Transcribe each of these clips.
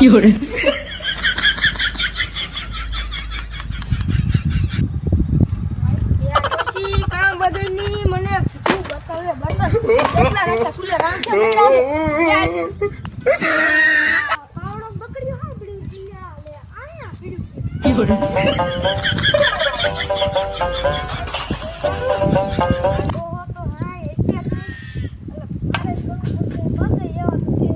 છે ડોહા ડોહા ગમે રખડવા વઈ ગયો તો એ નાય તો આ એમ જોવા ગયો તો નીલ લાયો મેં લાવ્યો હે આ હું બહુ હું રાડું નાખે આ બર્તન લઈ લે હા તું વાસે તું કરી નાખ હમણાં આવું હું અહીંયા નીલ નાખવા હો હું તો વાસે દી હોવાનું પીડું જા હાલ અરે બોતો ને કેવડા ભાવ છે ની ભાગી કેની ખબર યાર પછી કામ વગરની મને તું બતાવે બર્તન કેટલા રાખ્યા સુલે રામ છે બતાવે પાવડો બકડ્યો હા પડ્યું જીયા લે આયા પડ્યું ડોહો તો હા એટલે તો અરે કરું તો બકે એવા તો કે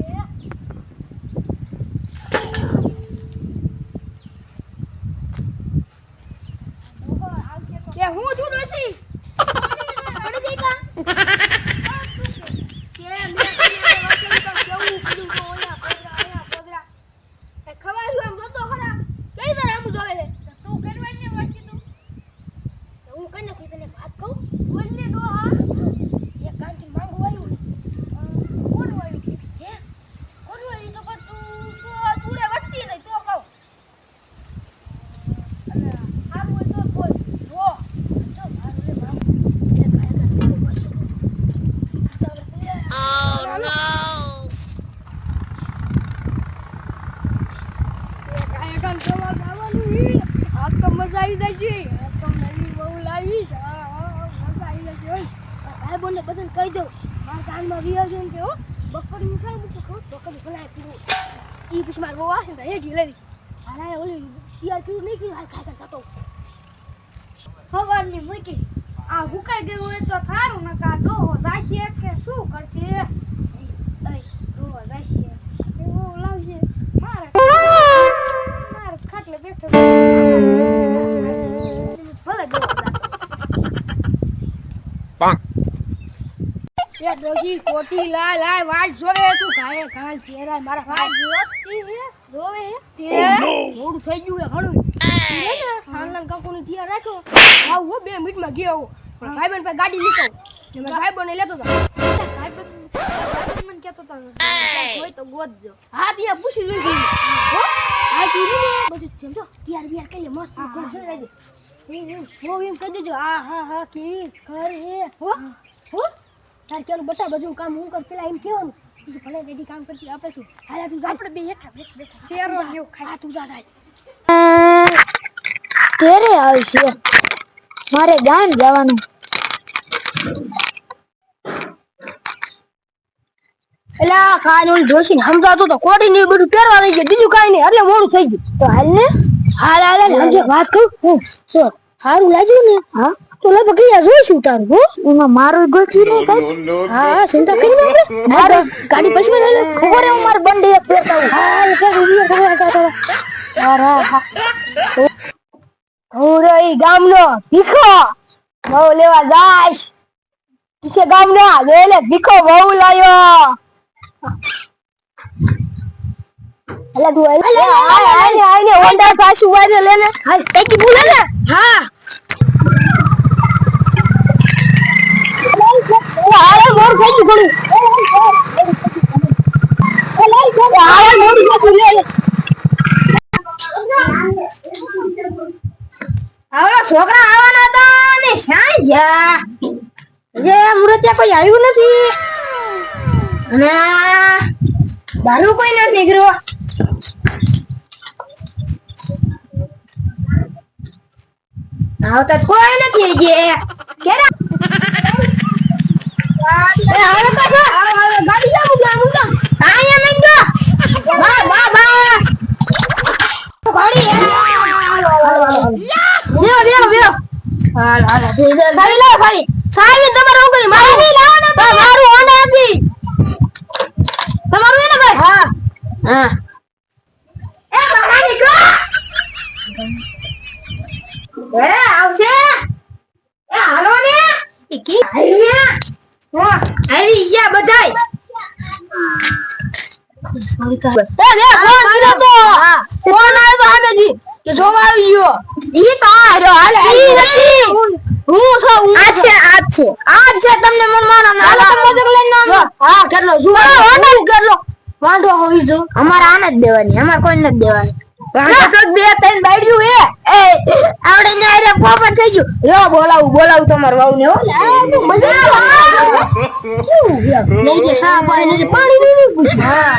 ડોહો આવશે તો કે હું છું ડોશી પડી ગઈ કા કે મેં તને વચન તો કેવું કીધું તો ઓલા પગરા ઓલા પગરા એ ખબર છું એમ જોતો ખરા કઈ તને આમ જોવે છે તું કરવાની વાંચી તું હું કઈ નાખી તને વાત કહું બોલને ડોહા એક કાંથી માંગુ આવ્યું કોણ વાળ્યું હે કોણ હોય ઈ તો પણ તું તો તુરે વટતી નહીં તો કહું અને આ બોલ તો બોલ જો જો મારું લે મારું એ કાંઈ કાંઈ બોલું બસ એ કાંઈ કાંઈ પ્રવાસ આવવાનું ઈ. આ તો મજા આવી જાય છે તો નવી બહુ લાવી છે. મજા આવી જાય છે ભાઈ બોનને બધાને કહી દઉં. મારા જાનમાં વિયા છે એમ કે, હો બકરીનું ખાય મૂકું, ખબર? બકરી બનાવી પીવું. ઈ પછી મારે બહુ આવશે ને તો હેઠી લઈ લઈશ. હાલા ઓલી શિયાળ પીવું નહીં કર્યું હાલ ખાઈ જતો. ખબરની મૂકી. આ હુકાઈ ગયું હોય તો થારું ન કા ડોહો જાશે કે શું કરશે? ડોહો જાશે એવું લાવશે. મારે મારે ખાટલે બેઠો ભલે ડોહો જાશે. એ ડોશી કોટી લાય લાય વાટ જોવે તું. કાય કાલ તેરા મારા આ જોતી હે જોવે હે. તે મોડું થઈ ગયું હે ઘણું સાનલાન કાકુની ટિયા રાખ્યો આવું હો બે મિનિટમાં ગયો પણ ભાઈ ભાઈબંધ પાસે ગાડી લીધો. ને મારા ભાઈબંધને લેતો હતો ભાઈબંધ- ભાઈબંધ મને કહેતો હતો, હોય તો ગોતજો હા ત્યાં પૂછી જોઈશું. હો. આ તું તૈયાર બિયાર કરી મસ્ત દે. એમ એમ કહી દેજો. હા હા હા કે ઘર હે હો. હો. તાર કેવાનું બટા બધું કામ હું કર પેલા એમ કહેવાનું. તું ભલે રેડી કામ કરતી આપણે શું? હાલા તું આપણે બે હેઠા બેઠા બેઠા. શેરો લ્યો ખાય. તું જા જાય કેરે આવશે? મારે ગામ જવાનું. એટલે આ ખાન ઓલી જોશી ને સમજાતું તો કોડી ને બધું પહેરવા લઈ ગયું. બીજું કઈ નહીં એટલે મોડું થઈ ગયું. તો હાલ ને? હાલ હાલ હાલ વાત કરું? હું શું? સારું લાગ્યું ને? હા. તો અહીંયા જોઈશું તારું હો. એમાં મારો ગોખી નહીં કઈ હા ચિંતા કરી ના મારે ગાડી પછી લે. ખબર હું માર બંડી એક પહેરતા હું હા એટલે ઊભી ખબર તો અરે હા હું ગામનો ભીખો. બહુ લેવા જાશ કિસે ગામનો. વેલે ભીખો બહુ લાયો. અલા તું આય આય આય આય હોન્ડા પાછું વાજે લેને હાલ કઈ બોલે ને? હા. હાલે મોર થઈ ગયું ઘણું હાલે મોર થઈ ગયું આવડા છોકરા આવવાના હતા ને શાય ગયા જે મુરત્યા કોઈ આવ્યું નથી. અને દારૂ કોઈ નથી નીકળ્યો. આવતા કોઈ નથી જે એ હાલો ને નથી. તમારું આવી ગયા બધાય. જોવા આવી ગયો. ઈ તો હું છો હું છે આ છે. આ છે તમને મન મારા ના હાલ હા કરલો જુઓ કરલો વાંઢો હોવી અમારે આને જ દેવાની અમારે કોઈને જ દેવાની. વાંઢો તો બે ત્રણ બાડ્યું હે. એ આવડે ને આરે પોપટ થઈ ગયું. લો બોલાવું બોલાવું તમાર વાવ ને હો આ તો મજા નહીં કે સા પાણી નથી પાણી નહીં પૂછ. હા.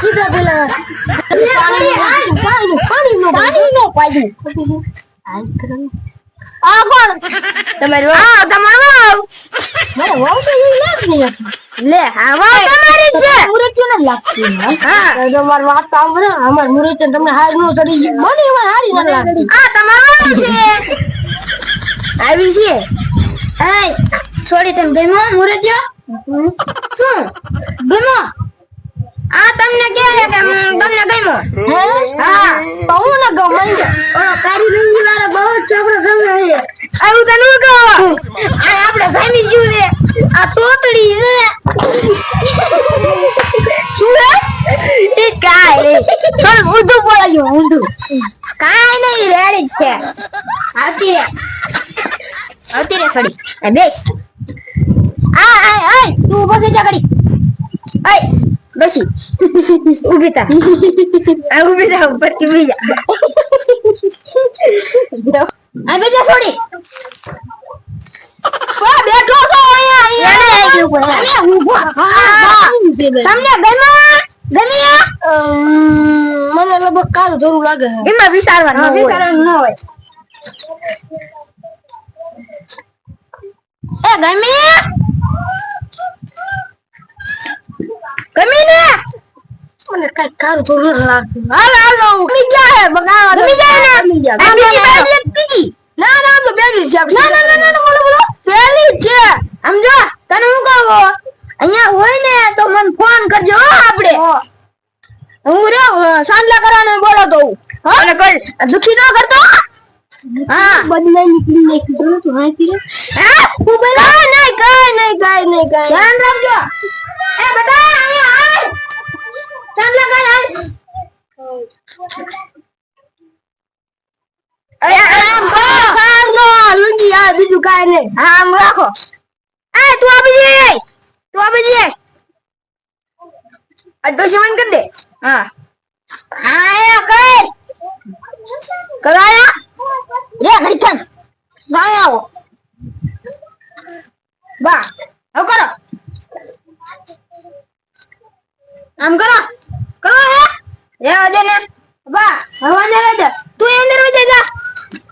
સીધા પેલા પાણી પાણી નો પાણી નો પાડ્યું આ કોણ? તમારી વાવ. આ તમારી વાવ. મારે વાવ તો નહીં લે હા વાવ તમારી છે. મુરત્યો લાગતી તમાર વાત સાંભળો અમાર મુરત્યો તમને હાર નો ચડી ગઈ. મને અમાર હારી ન લાગતી. આ તમાર છે. આવી છે? એ છોડી તમે ગમ્યો મુરત્યો શું? ગમ્યો? આ તમને કે તમને હા? બહુ ન ગમ? ઓલો કારી રંગી વાળો બહુ છોકરો ગમે છે. આવું તો નું કહો. આ આપણે ગમી ગયું છે. આ તોતડી છે. એ કાઈ થોડું ઊંધું બોલાયું ઊંધું. કાઈ નહીં રેડી જ છે. આવતી રે. આવતી રે સડી એ બેસ. આ આ આ તું ઊભો થઈ જા ઘડી. અય બેસી. ઊભી થા. આ ઊભી થા બીજા આ બીજા છોડી. બેઠો છો અહીંયા અહીંયા. તમને ગમ્યા ગમ્યા? મને લગભગ કારું જરૂર લાગે એમાં વિચારવાનું વિચારવાનું ન હોય. એ ગમી ગમી ને? મને કઈ કારું થોડું લાગતું હાલ હાલ ગમી ગયા હે બગાવા ગમી જાય ને? ના ના તો બેલી છે ના ના ના ના બોલો બોલો. પેલી છે. સમજો? તને હું કહું? અહીંયા હોય ને તો મને ફોન કરજો હો આપણે. હું. રહ્યો સાંજલા કરવાને બોલો તો અને કઈ દુખી ન કરતો? હા. બદલાઈ નીકળી ને કીધું તું હાથી હા? હું બોલા? નહીં કઈ નહીં કઈ નહીં કઈ ધ્યાન રાખજો. એ બેટા અહીંયા આય સાંજલા કર આય આ બીજું કાઈ નહીં. હા આમ રાખો. એ તું આપી દે તું આ તો શિવન કરી દે. હા. હા કર કરાયા રે ઘડી થન ગાય આવો. બા હવે કરો. આમ કરો. કરો હે? રે વજે ને બા હવે અંદર વજે તું અંદર વજે જા.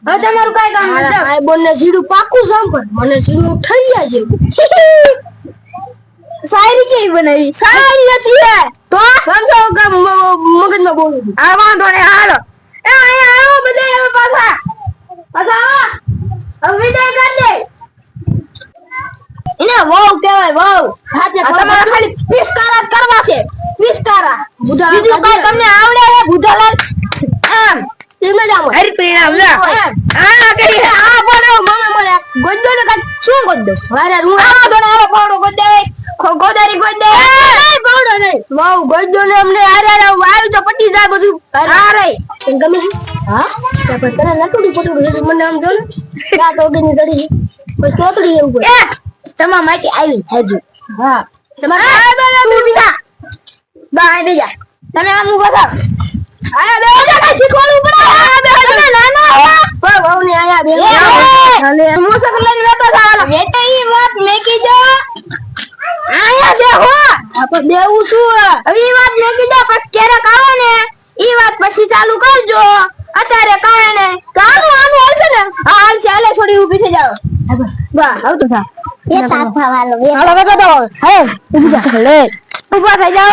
હવે તમારું કઈ કામ નથી. આ બોને જીડું પાકું સાંભળ. મને જીડું થઈ છે શાયરી કેવી બનાવી. શાયરી નથી હે. તો સમજો કે મગજમાં બોલું છું આ વાંધો ને હાલો. એ અહીંયા આવો બધા પાછા. પાછા આવો. વિદાય કરી દે. એને વહુ કહેવાય વહુ. હાથે તમારે ખાલી પિસ્કારા કરવા છે. પિસ્કારા બીજું કઈ તમને આવડે છે બુધાલાલ આમ. એમને જામ હરી પરિણામ લે આ કરી આ બોલો મમે મળે ગોદો ને કઈ શું ગોદો? વારે હું આ બોલો આ પાવડો ગોદે ગોદારી ગોદે નહીં પાવડો નહીં. વહુ ગોદો ને અમને આરે આરે વાયુ તો પટી જાય બધું. અરે તને ગમે હા? પણ તને લટુડી પટુડી મને આમ જો ને. ત્યાં તો દડી પછી તોતડી એવું કોઈ તમારા માટે આવી હજુ હા. તમારે આ બેના બીજા બા આ બીજા આમ ઊભા થાવ. આયા બે ઓજા શીખવાનું પડે. આયા બે તમે નાના હો. બહુ ને આયા બે હાલે મોસક લઈને બેઠો થાવાનો બેટા ઈ વાત મેકી દો. આયા બે હો. આપણે બેવું શું હવે. ઈ વાત મેકી દો પછી ક્યારેક આવો ને ઈ વાત પછી ચાલુ કરજો. અત્યારે કાંઈ ને આનું આનું આવશે ને? હા હાલશે. હાલે થોડી ઊભી થઈ જાવ બા આવતું થા. એ પાછા વાલો હાલો બેઠો તો. હે ઊભી જા લે ઊભા થઈ જાવ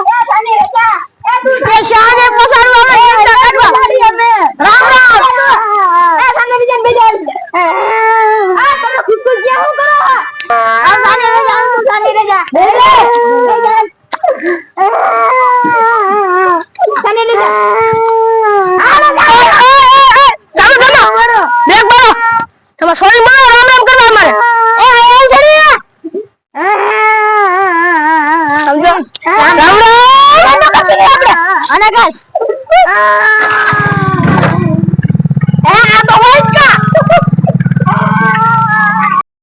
las.